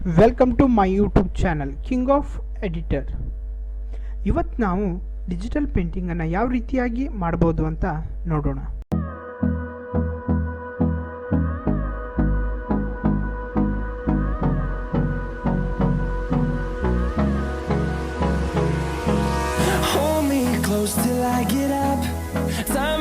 Welcome to my YouTube channel king of editor ಇವತ್ತು ನಾವು digital ಪೇಂಟಿಂಗನ್ನು ಯಾವ ರೀತಿಯಾಗಿ ಮಾಡ್ಬೋದು ಅಂತ ನೋಡೋಣ Close till I get up. Time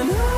again.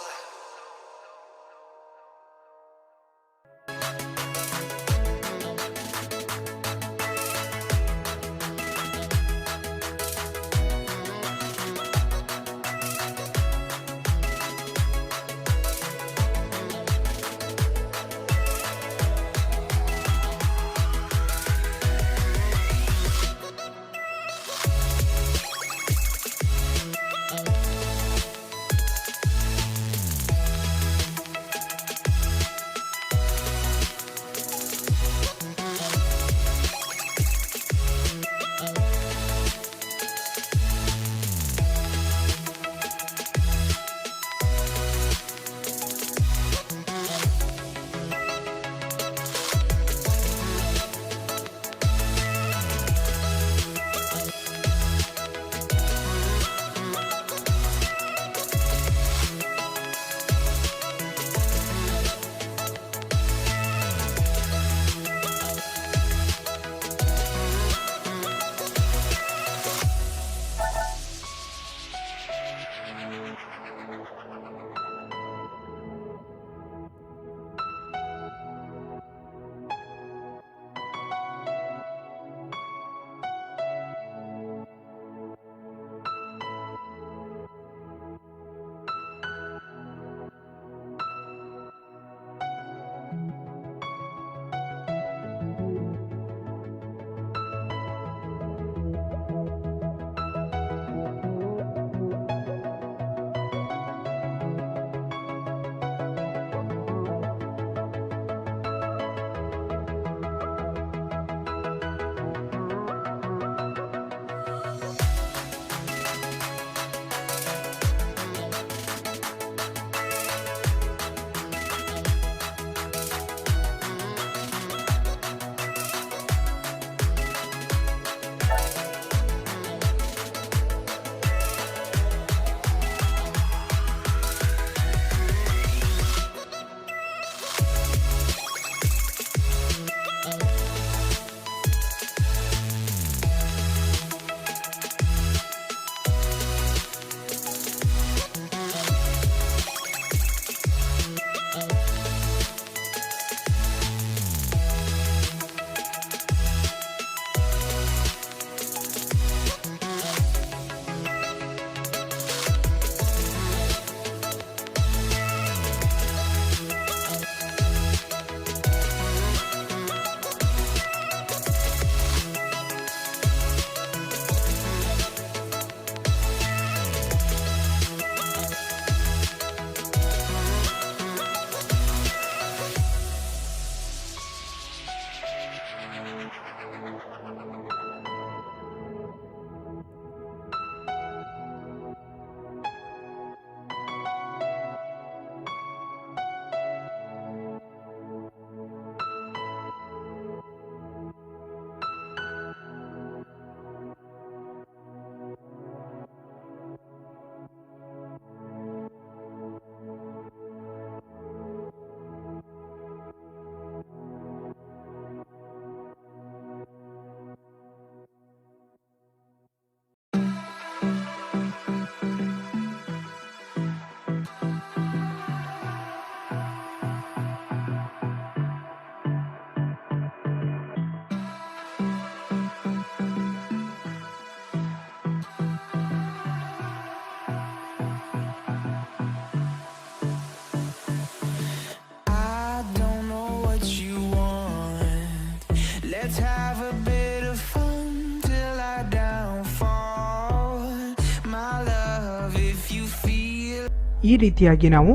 ಈ ರೀತಿಯಾಗಿ ನಾವು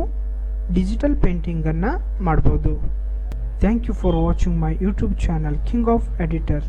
ಡಿಜಿಟಲ್ ಪೇಂಟಿಂಗನ್ನು ಮಾಡ್ಬೋದು. Thank you for watching my YouTube channel king of editor